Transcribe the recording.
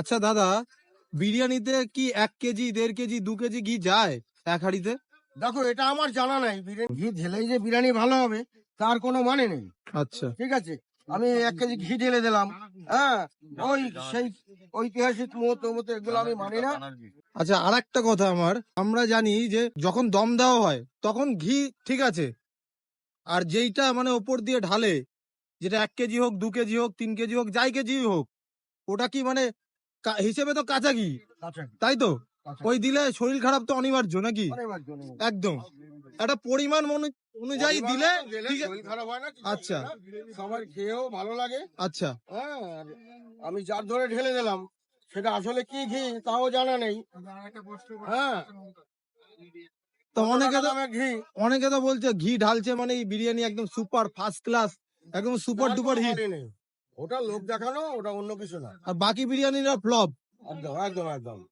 আচ্ছা দাদা বিরিয়ানিতে কি এক কেজি দেড় কেজি দু কেজি ঘি যায় এক হাড়িতে? দেখো এটা আমার জানা নাই। বিরিয়ানি ঘি ঢেলেই যে বিরিয়ানি ভালো হবে তার কোনো মানে নেই। আচ্ছা। ঠিক আছে? আমি এক কেজি ঘি ঢেলে দিলাম। হ্যাঁ ওই সেই ঐতিহাসিক মুহূর্ত মতো এগুলো আমি মানি না। আচ্ছা আর একটা কথা আমার। আমরা জানি যে যখন দম দেওয়া হয় তখন ঘি ঠিক আছে। আর যেইটা মানে ওপর দিয়ে ঢালে যেটা এক কেজি হোক দু কেজি হোক তিন কেজি হোক যাই কেজি হোক ওটা কি মানে হিসেবে তো কাঁচা ঘি আচ্ছা, তাই তো। ওই দিলে শরীর খারাপ তো অনিবার্য নাকি? একদম। একটা পরিমাণ মনে- অনুযায়ী দিলে আচ্ছা। সবার খেয়েও ভালো লাগে। আচ্ছা। হ্যাঁ আমি যার ধরে ঢেলে দিলাম সেটা আসলে কি ঘি তাও জানা নেই। হ্যাঁ। তো অনেকে তো ঘি? অনেকে তো বলছে ঘি ঢালছে মানে বিরিয়ানি একদম সুপার ফার্স্ট ক্লাস একদম সুপার ডুপার হিট। ওটা লোক দেখানো ওটা অন্য কিছু না। আর বাকি বিরিয়ানিরা ফ্লপ। একদম একদম একদম।